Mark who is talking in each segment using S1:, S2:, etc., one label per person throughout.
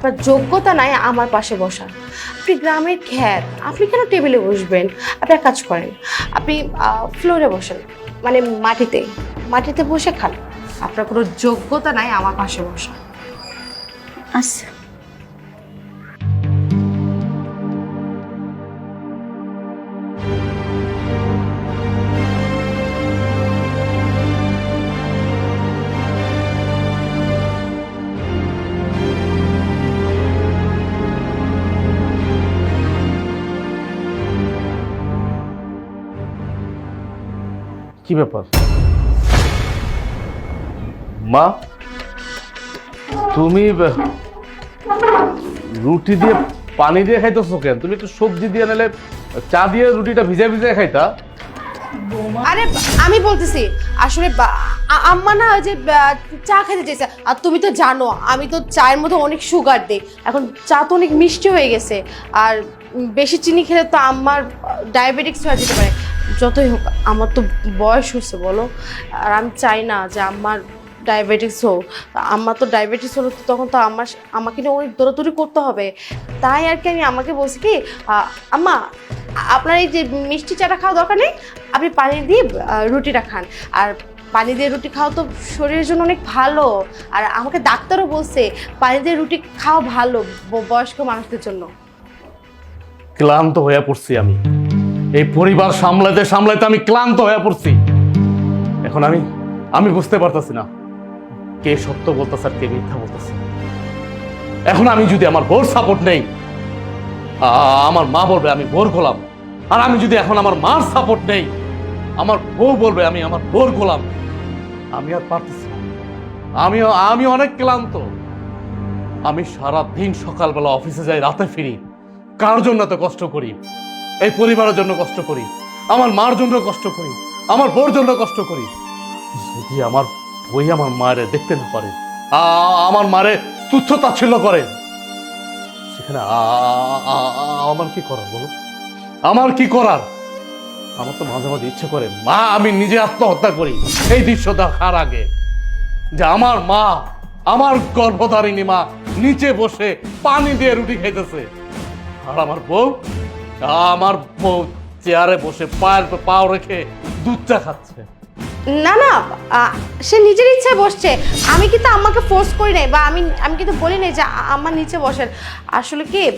S1: আপনার যোগ্যতা নাই আমার পাশে বসার আপনি গ্রামের খ্যাত, আপনি কেন টেবিলে বসবেন? আপনি কাজ করেন, আপনি ফ্লোরে বসেন মানে মাটিতে মাটিতে বসে খান। আপনার কোনো যোগ্যতা নাই আমার পাশে বসা।
S2: আচ্ছা।
S3: কি ব্যাপার? মা, তুমি রুটি দিয়ে পানি দিয়ে খাইতেছো কেন? তুমি একটু সবজি দিয়ে নিলে চা দিয়ে রুটিটা ভিজে ভিজে খাইতা?
S1: আরে, আমি বলতেছি, আসলে আম্মা না যে চা খেতে চাইছে। আর তুমি তো জানো, আমি তো চায়ের মধ্যে অনেক সুগার দিই। এখন চা তো অনেক মিষ্টি হয়ে গেছে। আর বেশি চিনি খেলে তো আম্মার ডায়াবেটিক্স হয়ে যেতে পারে। যতই হোক, আমার তো বয়স হচ্ছে বলো। আর আমি চাই না যে আমার ডায়াবেটিস হোক। আমার তো ডায়াবেটিস হলো তো তখন তো আমার আমাকে নিয়ে অনেক দৌড়াদৌড়ি করতে হবে। তাই আর কি আমি আমাকে বলছি কি আম্মা, আপনার এই যে মিষ্টি চাটা খাওয়া দরকার নেই, আপনি পানি দিয়ে রুটিটা খান। আর পানি দিয়ে রুটি খাওয়া তো শরীরের জন্য অনেক ভালো। আর আমাকে ডাক্তারও বলছে, পানি দিয়ে রুটি খাওয়া ভালো বয়স্ক মানুষদের জন্য।
S3: ক্লান্ত হয়ে পড়ছি আমি। এই পরিবার সামলাতে সামলাতে আমি ক্লান্ত হয়ে পড়ছি। এখন আমি আমি বুঝতে পারতাছি না কে সত্য বলতেছে আর কে মিথ্যা বলতেছে। এখন আমি যদি আমার বোর সাপোর্ট নেই আমার মা বলবে আমি বোর গোলাম। আর আমি যদি এখন আমার মার সাপোর্ট নেই, আমার বউ বলবে আমি আমার বোর গোলাম। আমি আর পারতেছি না। আমি আমি অনেক ক্লান্ত। আমি সারা দিন সকালবেলা অফিসে যাই, রাতে ফিরি। কার জন্য এত কষ্ট করি? এই পরিবারের জন্য কষ্ট করি। আমার মার জন্য কষ্ট করি। আমার বোর জন্য কষ্ট করি। যদি আমার বই আমার মায়ের দেখতে না পারে আমার মারে তুচ্ছ তাচ্ছিল্য করে, সেখানে আমার কি করার বলো? আমার কি করার? আমার তো মাঝে মাঝে ইচ্ছে করে, মা, আমি নিজে আত্মহত্যা করি। এই দৃশ্য দেখার আগে যে আমার মা, আমার গর্ভধারিণী মা নিচে বসে পানি দিয়ে রুটি খাইতেছে। আর আমার বউ আমার বউ চেয়ারে বসে পায়ের পাও রেখে দুধ চা খাচ্ছে।
S1: না না সে নিজের ইচ্ছায় বসছে। আমি কিন্তু আম্মাকে ফোর্স করি নাই, বা আমি আমি কিন্তু বলি নাই যে আ- আম্মা নিচে বসেন। আসলে কি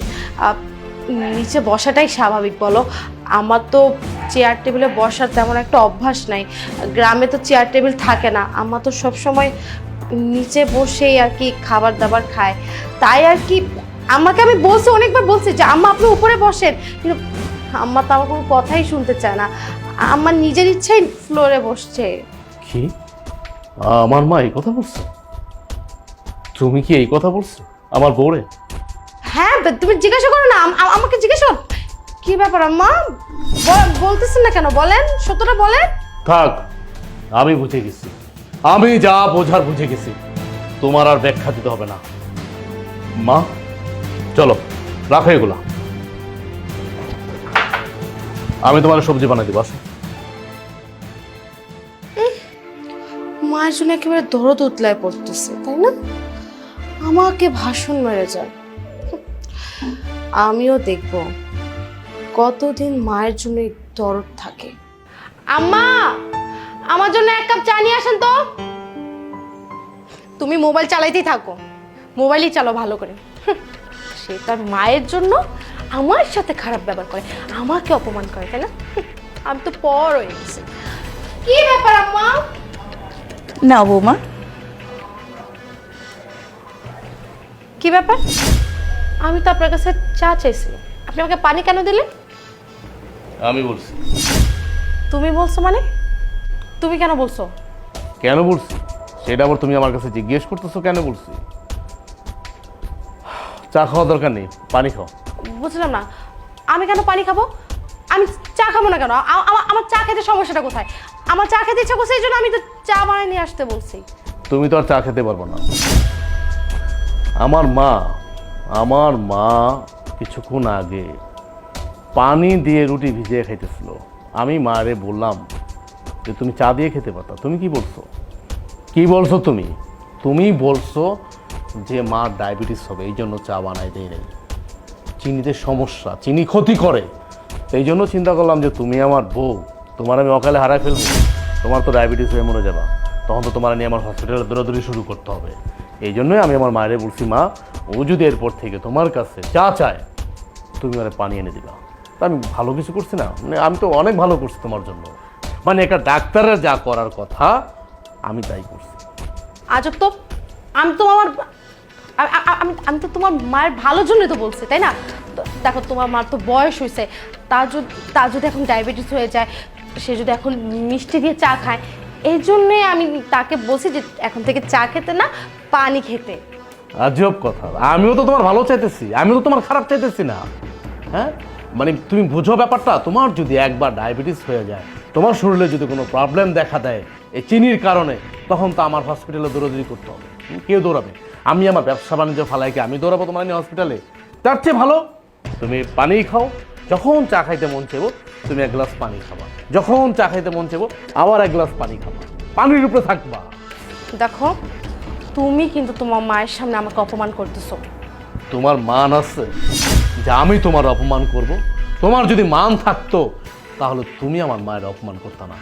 S1: নিচে বসাটাই স্বাভাবিক বলো। আমার তো চেয়ার টেবিলে বসার তেমন একটা অভ্যাস নাই। গ্রামে তো চেয়ার টেবিল থাকে না। আমার তো সবসময় নিচে বসেই আর কি খাবার দাবার খায়। তাই আর কি আমাকে আমি বলছি অনেকবার বলছি যে আম্মা আপনি উপরে বসেন। কিন্তু আম্মা তো আমার কোনো কথাই শুনতে চায় না। আমার নিজের ইচ্ছাই ফ্লোরে বসছে।
S3: কি? আমার মা এই কথা বলছে? তুমি কি এই কথা বলছো? আমার বউরে?
S1: হ্যাঁ বে- তুমি জিজ্ঞাসা করো না আম- আম- আমাকে জিজ্ঞাসা করো। কি ব্যাপার আম্মা? ব- বলতেছেন না কেন? বলেন সত্যটা বলেন।
S3: থাক আমি বুঝে গেছি। আমি যা বোঝার বুঝে গেছি। তোমার আর ব্যাখ্যা দিতে হবে না। মা? চলো রাখো এগুলা আমি তোমার সবজি বানাই দিব আসো।
S1: মায়ের জন্য একেবারে দরদ উতলায় পড়তেছে তাই না? আমাকে ভাষণ মেরে যান। আমিও দেখব কতদিন মায়ের জন্য দরদ থাকে। আম্মা আমার জন্য এক কাপ চা নিয়ে আসেন তো। তুমি মোবাইল চালাইতেই থাকো। মোবাইলই চালো ভালো করে। সে তার মায়ের জন্য আমার সাথে খারাপ ব্যবহার করে আমাকে অপমান করে তাই না? আমি তো পর হয়ে গেছি। কি ব্যাপার আম্মা?
S2: না বৌমা।
S1: কি ব্যাপার? আমি তো আপনার কাছে চা চাইছিলাম আপনি আমাকে পানি কেন দিলেন?
S3: আমি বলছি।
S1: তুমি বলছো মানে? তুমি কেন বলছো?
S3: কেন বলছি? সেটা আবার তুমি আমার কাছে জিজ্ঞেস করতেছো কেন বলছি? চা খাওয়া দরকার নেই পানি খাও।
S1: বুঝলাম না। আমি কেন পানি খাব? আমি চা খাব না কেন? আ- আমা- আমার চা খেতে সমস্যাটা কোথায়? আমার চা খেতে ইচ্ছা করছে এই জন্য আমি তো চা বানিয়ে নিয়ে আসতে বলছি।
S3: তুমি তো আর চা খেতে পারব না। আমার মা আমার মা কিছুক্ষণ আগে পানি দিয়ে রুটি ভিজিয়ে খাইতেছিল। আমি মারে বললাম যে তুমি চা দিয়ে খেতে পারতা তুমি কি বলছো? কি বলছো তুমি? তুমি বলছো যে মার ডায়াবেটিস হবে, এই জন্য চা বানাই দেয় নেই। চিনিতে সমস্যা, চিনি ক্ষতি করে। এই জন্য চিন্তা করলাম যে তুমি আমার বউ, তোমার আমি অকালে হারাই ফেলব। তোমার তো ডায়াবেটিস হয়ে মরে যাবা। তখন তো তোমার নিয়ে আমার হসপিটালে দৌড়াদৌড়ি শুরু করতে হবে। এই জন্যই আমি আমার মায়ের বলছি, মা, ও যদি এরপর থেকে তোমার কাছে চা চায়, তুমি মানে পানি এনে দিবা। তা আমি ভালো কিছু করছি না। মানে আমি তো অনেক ভালো করছি তোমার জন্য। মানে একটা ডাক্তারের যা করার কথা, আমি তাই করছি।
S1: আজব তো, আমি তো আমার আমি আমি তো তোমার মায়ের ভালোর জন্যই তো বলছি তাই না? দেখো তোমার মার তো বয়স হয়েছে তার যদি তার যদি এখন ডায়াবেটিস হয়ে যায় সে যদি এখন মিষ্টি দিয়ে চা খায় এই জন্যে আমি তাকে বলছি যে এখন থেকে চা খেতে না পানি খেতে।
S3: আজব কথা। আমিও তো তোমার ভালো চাইতেছি আমিও তো তোমার খারাপ চাইতেছি না। হ্যাঁ? মানে তুমি বুঝো ব্যাপারটা তোমার যদি একবার ডায়াবেটিস হয়ে যায় তোমার শরীরে যদি কোনো প্রবলেম দেখা দেয় এই চিনির কারণে তখন তো আমার হসপিটালে দৌড়াদৌড়ি করতে হবে। হুম, কে দৌড়াবে আমি আমার ব্যবসা বাণিজ্য ফালাইকে আমি দৌড়াবো তোমার নিয়ে হসপিটালে তার চেয়ে ভালো তুমি পানি খাও যখন চা খাইতে মন চেবো তুমি এক গ্লাস পানি খাবা। যখন চা খাইতে মন চেবো আবার এক গ্লাস পানি খাবা। পানির উপরে থাকবা।
S1: দেখো তুমি কিন্তু তোমার মায়ের সামনে আমাকে অপমান করতেছো।
S3: তোমার মান আছে যে আমি তোমার অপমান করব। তোমার যদি মান থাকতো তাহলে তুমি আমার মায়ের অপমান করতে না।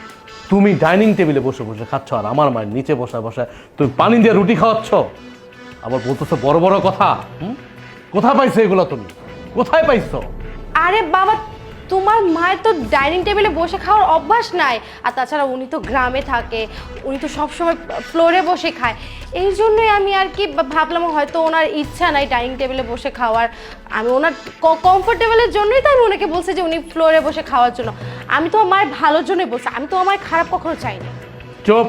S3: তুমি ডাইনিং টেবিলে বসে বসে খাচ্ছ আর আমার মায়ের নিচে বসায় বসায় তুমি পানি দিয়ে রুটি খাওয়াচ্ছ। আবার বলতেছো বড় বড় কথা হুম? কোথায় পাইছো এগুলো তুমি? কোথায় পাইছো?
S1: আরে বাবা তোমার মায়ের তো ডাইনিং টেবিলে বসে খাওয়ার অভ্যাস নাই। আর তাছাড়া উনি তো গ্রামে থাকে উনি তো সবসময় ফ্লোরে বসে খায়। এই জন্যই আমি আর কি ভাবলাম হয়তো ওনার ইচ্ছা নাই ডাইনিং টেবিলে বসে খাওয়ার। আমি ওনার কমফোর্টেবলের জন্যই তো আমি ওনাকে বলছি যে উনি ফ্লোরে বসে খাওয়ার জন্য। আমি তো আমার মায়ের ভালোর জন্যই বলছি আমি তো আমার খারাপ কখনো চাইনি।
S3: চুপ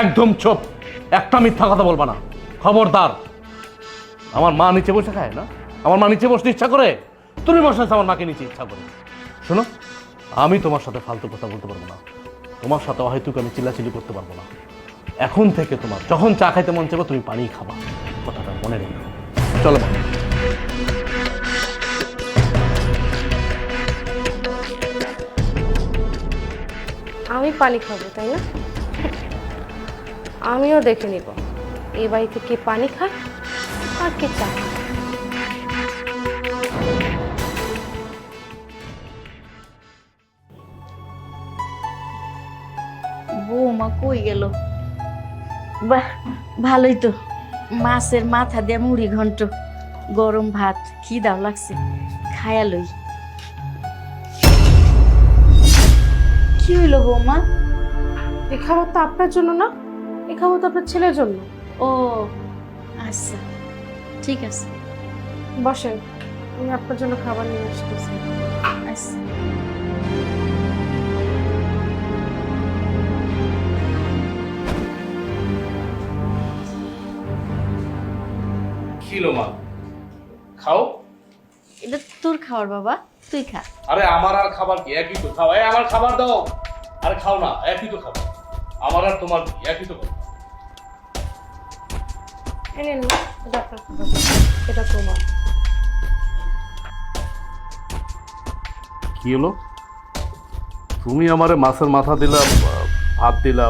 S3: একদম চুপ। একটা মিথ্যা কথা বলবা না। খবরদার। আমার মা নিচে বসে খায় না? আমার মা নিচে বসতে ইচ্ছা করে? তুমি বসেছ আমার মাকে নিচে ইচ্ছা করে। শোনো, আমি তোমার সাথে ফালতু কথা বলতে পারব না। তোমার সাথে হয়তো আমি চিল্লাচিল্লি করতে পারব না। এখন থেকে তোমার যখন চা খাইতে মন চাইবে, তুমি পানি খাবা। কথাটা মনে রেখো। চলো
S1: আমি পানি খাব, তাই না? আমিও দেখে নিব। এই বাড়িতে কে পানি খায় আর কে চা খায়।
S2: বৌমা কই গেল? বাহ ভালোই তো। মাছের মাথা দিয়ে মুড়ি ঘন্ট। গরম ভাত খিদাও লাগছে। খায়া লই। কি হইল বৌমা?
S1: এই খাবার তো আপনার জন্য না এ খাবার তো আপনার ছেলের জন্য।
S2: ও আচ্ছা ঠিক আছে।
S1: বসেন আমি আপনার জন্য খাবার নিয়ে আসতেছি।
S2: আচ্ছা।
S3: খিলো মা? খাও।
S2: এটা তোর খাবার বাবা তুই খা।
S3: আরে আমার আর খাবার কি? একই তো। খাও। এই আমার খাবার দাও। আরে খাও না। একই তো খাবার। আমার আর তোমার কি? একই তো খাবার।
S1: এনে এটা আপনার এটা তোমার।
S3: কি হলো? তুমি আমারে মাছের মাথা দিলা ভাত দিলা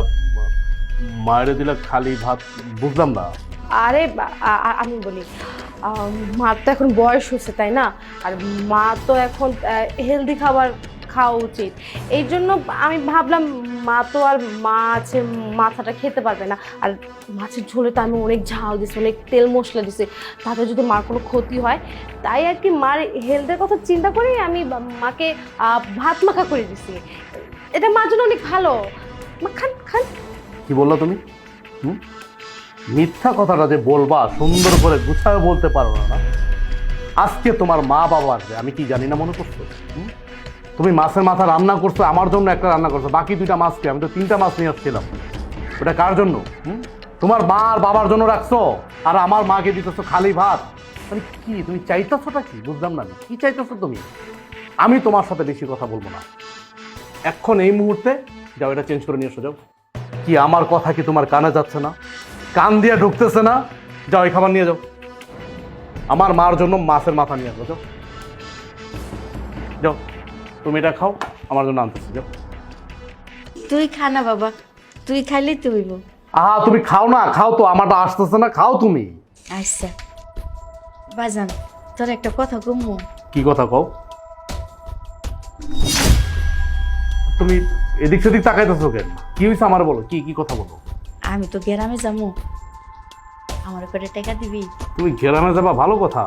S3: মায়েরে দিলা খালি ভাত বুঝলাম না।
S1: আরে আমি বলি মার তো এখন বয়স হচ্ছে তাই না? আর মা তো এখন হেলদি খাবার খাওয়া উচিত। এই জন্য আমি ভাবলাম মা তো আর মাছের মাথাটা খেতে পারবে না। আর মাছের ঝোলে তো আমি অনেক ঝাল দিছি, অনেক তেল মশলা দিছি তাতে যদি মার কোনো ক্ষতি হয়, তাই আর কি মার হেলথের কথা চিন্তা করেই আমি মাকে ভাত মাখা করে দিছি। এটা মার জন্য অনেক ভালো। মা, খান খান।
S3: কি বলল তুমি? মিথ্যা কথাটা যে বলবা, সুন্দর করে গুছায় বলতে পারো না আজকে তোমার মা বাবা আসবে, আমি কি জানি না মনে করছ? তুমি মাছের মাথা রান্না করছ, আমার জন্য একটা রান্না করছ, বাকি দুইটা মাছ কি আমি তো তিনটা মাছ নিয়ে আসছিলাম। ওটা কার জন্য? তোমার মা আর বাবার জন্য রাখছো, আর আমার মাকে দিতেছো খালি ভাত। মানে কি, তুমি চাইতেছোটা কি? বুঝলাম না। কি চাইতেছো তুমি? আমি তোমার সাথে বেশি কথা বলব না। এখন এই মুহূর্তে, যাও এটা চেঞ্জ করে নিয়ে এসো, যাও। কি আমার কথা কি তোমার কানে যাচ্ছে না? কান দিয়ে ঢুকতেছে না? যাও, এই খাবার নিয়ে যাও। আমার মার জন্য মাছের মাথা নিয়ে আসো, যাও। যাও। তুমি এটা খাও আমার জন্য আনতেছি যাও।
S2: তুই খা না বাবা তুই খাইলেই তো হইব
S3: আহা তুমি খাও না খাও তো আমারটা আসতেছে না খাও তুমি।
S2: আচ্ছা। বাজান তোর একটা কথা কমু
S3: কি কথা কও? তুমি এদিক সেদিক তাকাইতেছো কেন? কি হয়েছে আমার বলো? কি কি কথা বলো?
S2: আমি তো গ্রামে যাব। আমার করে টাকা দিবি।
S3: তুমি গ্রামে যাবা ভালো কথা।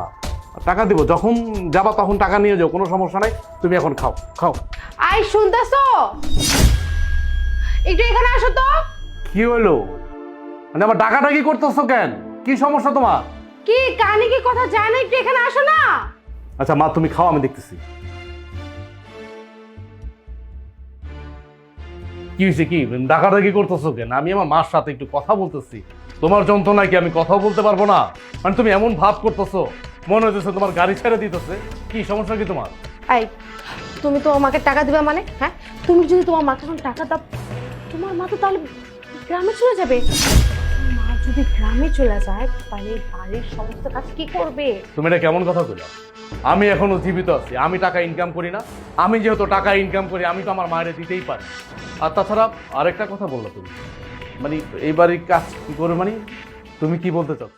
S3: টাকা দিব যখন যাবা তখন টাকা নিয়ে যাও কোনো সমস্যা নাই তুমি এখন খাও খাও।
S1: আই শুনতেছো? একটু এখানে আসো তো।
S3: কি হইল? মানে আমার আবার ডাকাডাকি করতেছো কেন? কি সমস্যা তোমার?
S1: কি কানে কি কথা যায় না? একটু এখানে আসো না।
S3: আচ্ছা মা তুমি খাও আমি দেখতেছি। কি হয়েছে কি? ডাকাডাকি করতেছো কেন? আমি আমার মার সাথে একটু কথা বলতেছি। তোমার যন্ত্রণায় কি আমি কথা বলতে পারব না? মানে তুমি এমন ভাব করতেছো। মনে হইতেছে তোমার গাড়ি ছেড়ে দিতেছে। কি সমস্যা কি তোমার?
S1: আই তুমি তো আমাকে টাকা দিবে মানে হ্যাঁ? তুমি যদি তোমার মাকে এখন টাকা দাও তোমার মা তো তাহলে গ্রামে চলে যাবে। মা যদি গ্রামে চলে যায় তাহলে বাড়ির সমস্ত কাজ কি করবে?
S3: তুমি এটা কেমন কথা কইলা? আমি এখনও জীবিত আছি আমি টাকা ইনকাম করি না। আমি যেহেতু টাকা ইনকাম করি আমি তো আমার মায়ের দিতেই পারি। আর তাছাড়া আরেকটা কথা বলল তুমি। মানে এই বাড়ির কাজ কি করে মানে তুমি কি বলতে চাও?